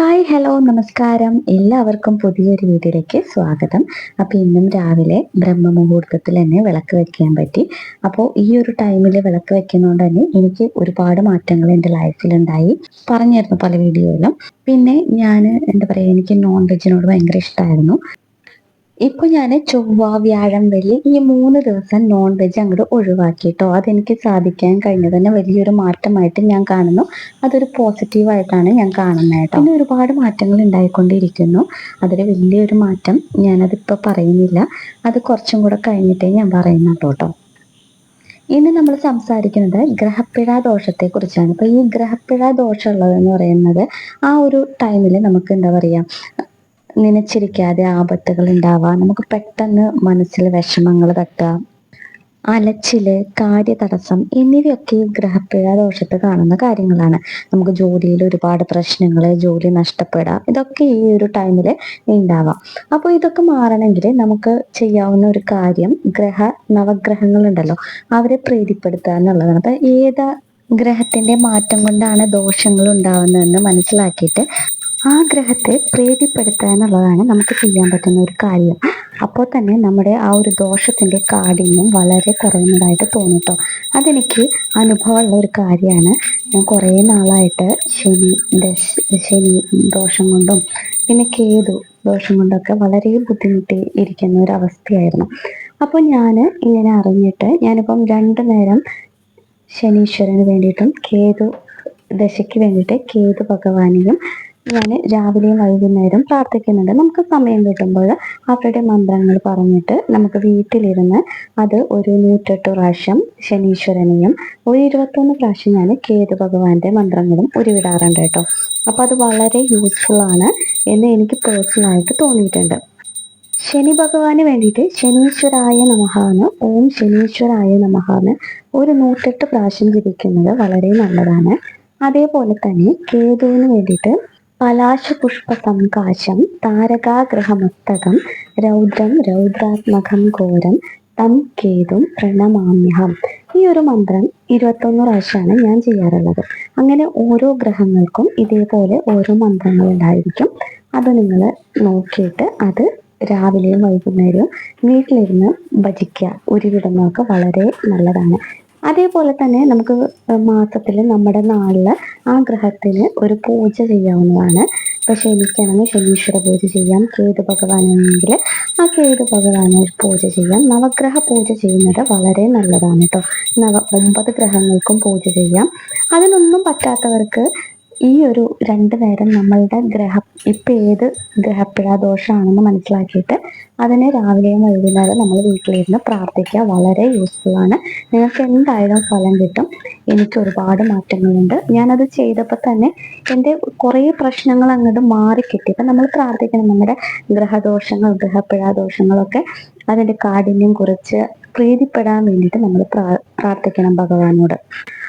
Hi hello നമസ്കാരം. എല്ലാവർക്കും പുതിയൊരു വീഡിയോയിലേക്ക് സ്വാഗതം. അപ്പോൾ ഇന്നും രാവിലെ ബ്രഹ്മമുഹൂർത്തത്തിൽ തന്നെ വിളക്ക് വെക്കാൻ പറ്റി. അപ്പോൾ ഈ ഒരു ടൈമിൽ വിളക്ക് വെക്കുന്നതുകൊണ്ട് തന്നെ എനിക്ക് ഒരുപാട് മാറ്റങ്ങൾ എന്റെ ലൈഫിലുണ്ടായി പറഞ്ഞിരുന്നു പല വീഡിയോയിലും. പിന്നെ ഞാൻ എന്താ പറയുക എനിക്ക് നോൺ വെജിനോട് ഭയങ്കര ഇഷ്ടമായിരുന്നു ഇപ്പൊ ഞാൻ ചൊവ്വ വ്യാഴം വെള്ളി ഈ മൂന്ന് ദിവസം നോൺ വെജ് അങ്ങോട്ട് ഒഴിവാക്കിയിട്ടോ അതെനിക്ക് സാധിക്കാൻ കഴിഞ്ഞത് തന്നെ വലിയൊരു മാറ്റമായിട്ട് ഞാൻ കാണുന്നു. അതൊരു പോസിറ്റീവായിട്ടാണ് ഞാൻ കാണുന്നത് കേട്ടോ. പിന്നെ ഒരുപാട് മാറ്റങ്ങൾ ഉണ്ടായിക്കൊണ്ടിരിക്കുന്നു. അതിൽ വലിയൊരു മാറ്റം ഞാനതിപ്പോൾ പറയുന്നില്ല. അത് കുറച്ചും കൂടെ കഴിഞ്ഞിട്ടേ ഞാൻ പറയുന്നുള്ളൂ കേട്ടോ. ഇന്ന് നമ്മൾ സംസാരിക്കുന്നത് ഗ്രഹപ്പിഴ ദോഷത്തെ കുറിച്ചാണ് അപ്പൊ ഈ ഗ്രഹപ്പിഴ ദോഷം ഉള്ളതെന്ന് പറയുന്നത് ആ ഒരു ടൈമിൽ നമുക്ക് എന്താ പറയാ നനച്ചിരിക്കാതെ ആപത്തുകൾ ഉണ്ടാവാം. നമുക്ക് പെട്ടെന്ന് മനസ്സിൽ വിഷമങ്ങൾ തട്ടാം അലച്ചിൽ കാര്യതടസ്സം എന്നിവയൊക്കെ ഈ ഗ്രഹപ്പിഴ ദോഷത്ത് കാണുന്ന കാര്യങ്ങളാണ്. നമുക്ക് ജോലിയിൽ ഒരുപാട് പ്രശ്നങ്ങൾ ജോലി നഷ്ടപ്പെടുക ഇതൊക്കെ ഈ ഒരു ടൈമിൽ ഉണ്ടാവാം. അപ്പോൾ ഇതൊക്കെ മാറണമെങ്കിൽ നമുക്ക് ചെയ്യാവുന്ന ഒരു കാര്യം ഗ്രഹ നവഗ്രഹങ്ങൾ ഉണ്ടല്ലോ അവരെ പ്രീതിപ്പെടുത്തുക എന്നുള്ളതാണ്. അപ്പൊ ഏതാ ഗ്രഹത്തിന്റെ മാറ്റം കൊണ്ടാണ് ദോഷങ്ങൾ ഉണ്ടാവുന്നതെന്ന് മനസ്സിലാക്കിയിട്ട് ആ ഗ്രഹത്തെ പ്രീതിപ്പെടുത്തുക എന്നുള്ളതാണ് നമുക്ക് ചെയ്യാൻ പറ്റുന്ന ഒരു കാര്യം. അപ്പോൾ തന്നെ നമ്മുടെ ആ ഒരു ദോഷത്തിന്റെ കാഠിന്യം വളരെ കുറയുന്നതായിട്ട് തോന്നിട്ടോ. അതെനിക്ക് അനുഭവമുള്ള ഒരു കാര്യമാണ്. ഞാൻ കുറേ നാളായിട്ട് ശനി ദശ ശനി ദോഷം കൊണ്ടും പിന്നെ കേതു ദോഷം കൊണ്ടൊക്കെ വളരെ ബുദ്ധിമുട്ടി ഇരിക്കുന്ന ഒരു അവസ്ഥയായിരുന്നു. അപ്പോൾ ഞാൻ ഇങ്ങനെ അറിഞ്ഞിട്ട് ഞാനിപ്പം രണ്ടു നേരം ശനീശ്വരന് വേണ്ടിയിട്ടും കേതു ദശയ്ക്ക് വേണ്ടിയിട്ട് കേതു ഭഗവാനെയും ഞാൻ രാവിലെയും വൈകുന്നേരം പ്രാർത്ഥിക്കുന്നുണ്ട്. നമുക്ക് സമയം കിട്ടുമ്പോൾ അവരുടെ മന്ത്രങ്ങൾ പറഞ്ഞിട്ട് നമുക്ക് വീട്ടിലിരുന്ന് അത് ഒരു നൂറ്റെട്ട് പ്രാവശ്യം ശനീശ്വരനെയും ഒരു ഇരുപത്തൊന്ന് പ്രാവശ്യം ഞാൻ കേതു ഭഗവാന്റെ മന്ത്രങ്ങളും ഉരുവിടാറുണ്ട് കേട്ടോ. അപ്പോൾ അത് വളരെ യൂസ്ഫുൾ ആണ് എന്ന് എനിക്ക് പേഴ്സണലായിട്ട് തോന്നിയിട്ടുണ്ട്. ശനി ഭഗവാന് വേണ്ടിയിട്ട് ശനീശ്വരായ നമഹാന്ന് ഓം ശനീശ്വരായ നമഹാന്ന് ഒരു നൂറ്റെട്ട് പ്രാവശ്യം ജപിക്കുന്നത് വളരെ നല്ലതാണ്. അതേപോലെ തന്നെ കേതുവിന് വേണ്ടിയിട്ട് പലാശപുഷ്പ സംകാശം താരകാഗ്രഹമസ്തകം രൗദ്രം രൗദ്രാത്മകം ഘോരം തം കേതും പ്രണമാമ്യഹം. ഈ ഒരു മന്ത്രം ഇരുപത്തൊന്ന് പ്രാവശ്യമാണ് ഞാൻ ചെയ്യാറുള്ളത്. അങ്ങനെ ഓരോ ഗ്രഹങ്ങൾക്കും ഇതേപോലെ ഓരോ മന്ത്രങ്ങൾ ഉണ്ടായിരിക്കും അത് നിങ്ങൾ നോക്കിയിട്ട് അത് രാവിലെയും വൈകുന്നേരവും വീട്ടിലിരുന്ന് ഭജിക്കുക ഉരുവിടുന്നതൊക്കെ വളരെ നല്ലതാണ്. അതേപോലെ തന്നെ നമുക്ക് മാസത്തിൽ നമ്മുടെ നാളിൽ ആ ഗ്രഹത്തിന് ഒരു പൂജ ചെയ്യാവുന്നതാണ്. ഇപ്പൊ ശനിക്കാണെങ്കിൽ ശനീശ്വര പൂജ ചെയ്യാം. കേതു ഭഗവാനാണെങ്കിൽ ആ കേതു ഭഗവാനെ പൂജ ചെയ്യാം. നവഗ്രഹ പൂജ ചെയ്യുന്നത് വളരെ നല്ലതാണ് കേട്ടോ നവ ഒമ്പത് ഗ്രഹങ്ങൾക്കും പൂജ ചെയ്യാം. അതിനൊന്നും പറ്റാത്തവർക്ക് ഈ ഒരു രണ്ട് നേരം നമ്മളുടെ ഗ്രഹ ഇപ്പം ഏത് ഗ്രഹപ്പിഴ ദോഷമാണെന്ന് മനസ്സിലാക്കിയിട്ട് അതിനെ രാവിലെയും വൈകുന്നേരം നമ്മൾ വീട്ടിലിരുന്ന് പ്രാർത്ഥിക്കുക വളരെ യൂസ്ഫുൾ ആണ്. നിങ്ങൾക്ക് എന്തായാലും ഫലം കിട്ടും. എനിക്ക് ഒരുപാട് മാറ്റങ്ങളുണ്ട്. ഞാനത് ചെയ്തപ്പോൾ തന്നെ എന്റെ കുറേ പ്രശ്നങ്ങൾ അങ്ങോട്ട് മാറിക്കിട്ടി. ഇപ്പം നമ്മൾ പ്രാർത്ഥിക്കണം നമ്മുടെ ഗ്രഹദോഷങ്ങൾ ഗ്രഹപ്പിഴ ദോഷങ്ങളൊക്കെ അതിന്റെ കാഠിന്യം കുറിച്ച് പ്രീതിപ്പെടാൻ വേണ്ടിയിട്ട് നമ്മൾ പ്രാർത്ഥിക്കണം ഭഗവാനോട്.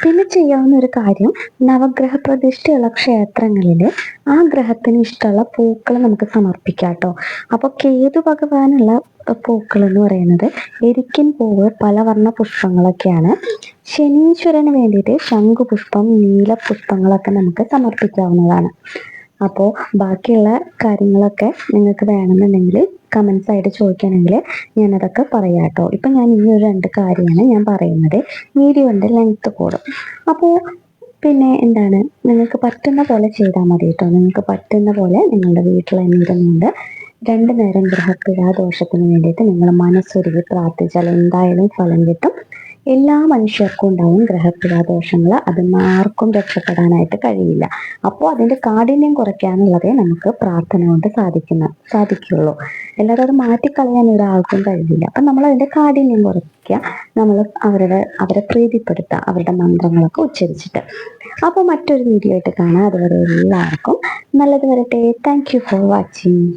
പിന്നെ ചെയ്യാവുന്ന ഒരു കാര്യം നവഗ്രഹ പ്രതിഷ്ഠയുള്ള ക്ഷേത്രങ്ങളിൽ ആ ഗ്രഹത്തിന് ഇഷ്ടമുള്ള പൂക്കൾ നമുക്ക് സമർപ്പിക്കാം കേട്ടോ. അപ്പോൾ കേതു ഭഗവാനുള്ള പൂക്കൾ എന്ന് പറയുന്നത് എരിക്കൻ പൂവ് പലവർണ പുഷ്പങ്ങളൊക്കെയാണ്. ശനീശ്വരന് വേണ്ടിയിട്ട് ശംഖുപുഷ്പം നീല പുഷ്പങ്ങളൊക്കെ നമുക്ക് സമർപ്പിക്കാവുന്നതാണ്. അപ്പോൾ ബാക്കിയുള്ള കാര്യങ്ങളൊക്കെ നിങ്ങൾക്ക് വേണമെന്നുണ്ടെങ്കിൽ കമൻസ് ആയിട്ട് ചോദിക്കുകയാണെങ്കിൽ ഞാനതൊക്കെ പറയാം കേട്ടോ. ഇപ്പം ഞാൻ ഈ ഒരു രണ്ട് കാര്യമാണ് ഞാൻ പറയുന്നത്. വീഡിയോന്റെ ലെങ്ത്ത് കൂടും. അപ്പോൾ പിന്നെ എന്താണ്? നിങ്ങൾക്ക് പറ്റുന്ന പോലെ ചെയ്താൽ മതി കേട്ടോ. നിങ്ങൾക്ക് പറ്റുന്ന പോലെ നിങ്ങളുടെ വീട്ടിൽ തന്നെ രണ്ട് നേരം ഗ്രഹപ്പിഴാദോഷത്തിന് വേണ്ടിയിട്ട് നിങ്ങൾ മനസ്സൊരുക്കി പ്രാർത്ഥിച്ചാൽ എന്തായാലും ഫലം കിട്ടും. എല്ലാ മനുഷ്യർക്കും ഉണ്ടാവും ഗ്രഹപ്പിഴ ദോഷങ്ങൾ അതിന് ആർക്കും രക്ഷപ്പെടാനായിട്ട് കഴിയില്ല. അപ്പോൾ അതിന്റെ കാഠിന്യം കുറയ്ക്കാനുള്ളതേ നമുക്ക് പ്രാർത്ഥന കൊണ്ട് സാധിക്കുന്ന സാധിക്കുള്ളൂ അല്ലാതെ അത് മാറ്റിക്കളയാൻ ഒരാൾക്കും കഴിയില്ല. അപ്പം നമ്മൾ അതിന്റെ കാഠിന്യം കുറയ്ക്കുക നമ്മൾ അവരുടെ അവരെ പ്രീതിപ്പെടുത്തുക അവരുടെ മന്ത്രങ്ങളൊക്കെ ഉച്ചരിച്ചിട്ട്. അപ്പോൾ മറ്റൊരു വീഡിയോ ആയിട്ട് കാണാം. അതുവരെ എല്ലാവർക്കും നല്ലത് വരട്ടെ. Thank for watching